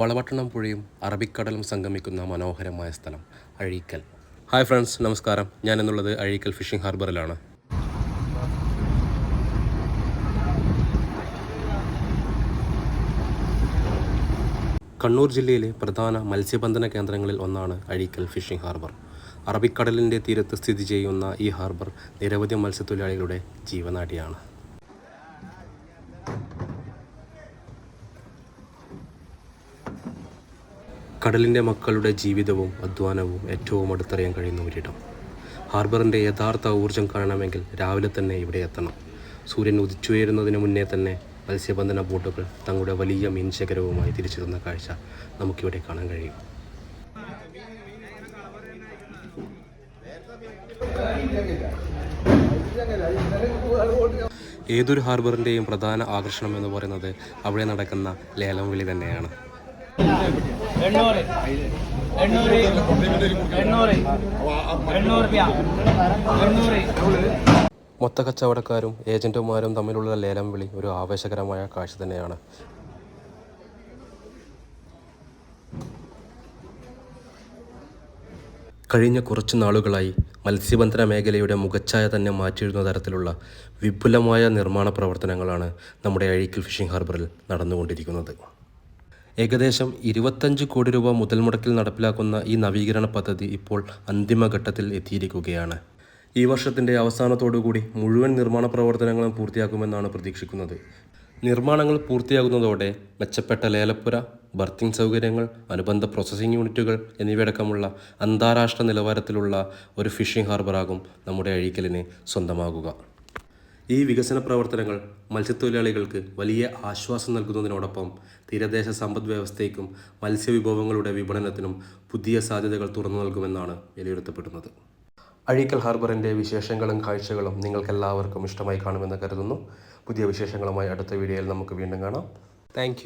വളപട്ടണം പുഴയും അറബിക്കടലും സംഗമിക്കുന്ന മനോഹരമായ സ്ഥലം അഴീക്കൽ. ഹായ് ഫ്രണ്ട്സ് നമസ്കാരം. ഞാൻ എന്നുള്ളത് അഴീക്കൽ ഫിഷിംഗ് ഹാർബറിലാണ്. കണ്ണൂർ ജില്ലയിലെ പ്രധാന മത്സ്യബന്ധന കേന്ദ്രങ്ങളിൽ ഒന്നാണ് അഴീക്കൽ ഫിഷിംഗ് ഹാർബർ. അറബിക്കടലിന്റെ തീരത്ത് സ്ഥിതി ചെയ്യുന്ന ഈ ഹാർബർ നിരവധി മത്സ്യത്തൊഴിലാളികളുടെ ജീവനാഡിയാണ് കടലിന്റെ മക്കളുടെ ജീവിതവും അധ്വാനവും ഏറ്റവും അടുത്തറിയാൻ കഴിയുന്ന ഒരിടം. ഹാർബറിന്റെ യഥാർത്ഥ ഊർജം കാണണമെങ്കിൽ രാവിലെ തന്നെ ഇവിടെ എത്തണം. സൂര്യൻ ഉദിച്ചുയരുന്നതിന് മുന്നേ തന്നെ മത്സ്യബന്ധന ബോട്ടുകൾ തങ്ങളുടെ വലിയ മീൻ ശേഖരവുമായി തിരിച്ചെത്തുന്ന കാഴ്ച നമുക്കിവിടെ കാണാൻ കഴിയും. ഏതൊരു ഹാർബറിന്റെയും പ്രധാന ആകർഷണം എന്ന് പറയുന്നത് അവിടെ നടക്കുന്ന ലേലം വിളി തന്നെയാണ്. എണ്ണൂറ്. എണ്ണൂറ്. എണ്ണൂറ്. എണ്ണൂറ് രൂപ മൊത്ത കച്ചവടക്കാരും ഏജന്റുമാരും തമ്മിലുള്ള ലേലം വിളി ഒരു ആവേശകരമായ കാഴ്ച തന്നെയാണ്. കഴിഞ്ഞ കുറച്ച് നാളുകളായി മത്സ്യബന്ധന മേഖലയുടെ മുഖച്ഛായ തന്നെ മാറ്റിയിരുന്ന തരത്തിലുള്ള വിപുലമായ നിർമ്മാണ പ്രവർത്തനങ്ങളാണ് നമ്മുടെ അഴീക്കൽ ഫിഷിംഗ് ഹാർബറിൽ നടന്നുകൊണ്ടിരിക്കുന്നത്. ഏകദേശം ഇരുപത്തഞ്ച് കോടി രൂപ മുതൽ മുടക്കിൽ നടപ്പിലാക്കുന്ന ഈ നവീകരണ പദ്ധതി ഇപ്പോൾ അന്തിമഘട്ടത്തിൽ എത്തിയിരിക്കുകയാണ്. ഈ വർഷത്തിന്റെ അവസാനത്തോടുകൂടി മുഴുവൻ നിർമ്മാണ പ്രവർത്തനങ്ങളും പൂർത്തിയാക്കുമെന്നാണ് പ്രതീക്ഷിക്കുന്നത്. നിർമ്മാണങ്ങൾ പൂർത്തിയാകുന്നതോടെ മെച്ചപ്പെട്ട ലേലപ്പുര ബർത്തിങ് സൗകര്യങ്ങൾ അനുബന്ധ പ്രോസസ്സിംഗ് യൂണിറ്റുകൾ എന്നിവയടക്കമുള്ള അന്താരാഷ്ട്ര നിലവാരത്തിലുള്ള ഒരു ഫിഷിംഗ് ഹാർബറാകും നമ്മുടെ അഴീക്കലിന് സ്വന്തമാകുക. ഈ വികസന പ്രവർത്തനങ്ങൾ മത്സ്യത്തൊഴിലാളികൾക്ക് വലിയ ആശ്വാസം നൽകുന്നതിനോടൊപ്പം തീരദേശ സമ്പദ് വ്യവസ്ഥയ്ക്കും മത്സ്യവിഭവങ്ങളുടെ വിപണനത്തിനും പുതിയ സാധ്യതകൾ തുറന്നു നൽകുമെന്നാണ് വിലയിരുത്തപ്പെടുന്നത്. അഴീക്കൽ ഹാർബറിന്റെ വിശേഷങ്ങളും കാഴ്ചകളും നിങ്ങൾക്കെല്ലാവർക്കും ഇഷ്ടമായി കാണുമെന്ന് കരുതുന്നു. പുതിയ വിശേഷങ്ങളുമായി അടുത്ത വീഡിയോയിൽ നമുക്ക് വീണ്ടും കാണാം. താങ്ക്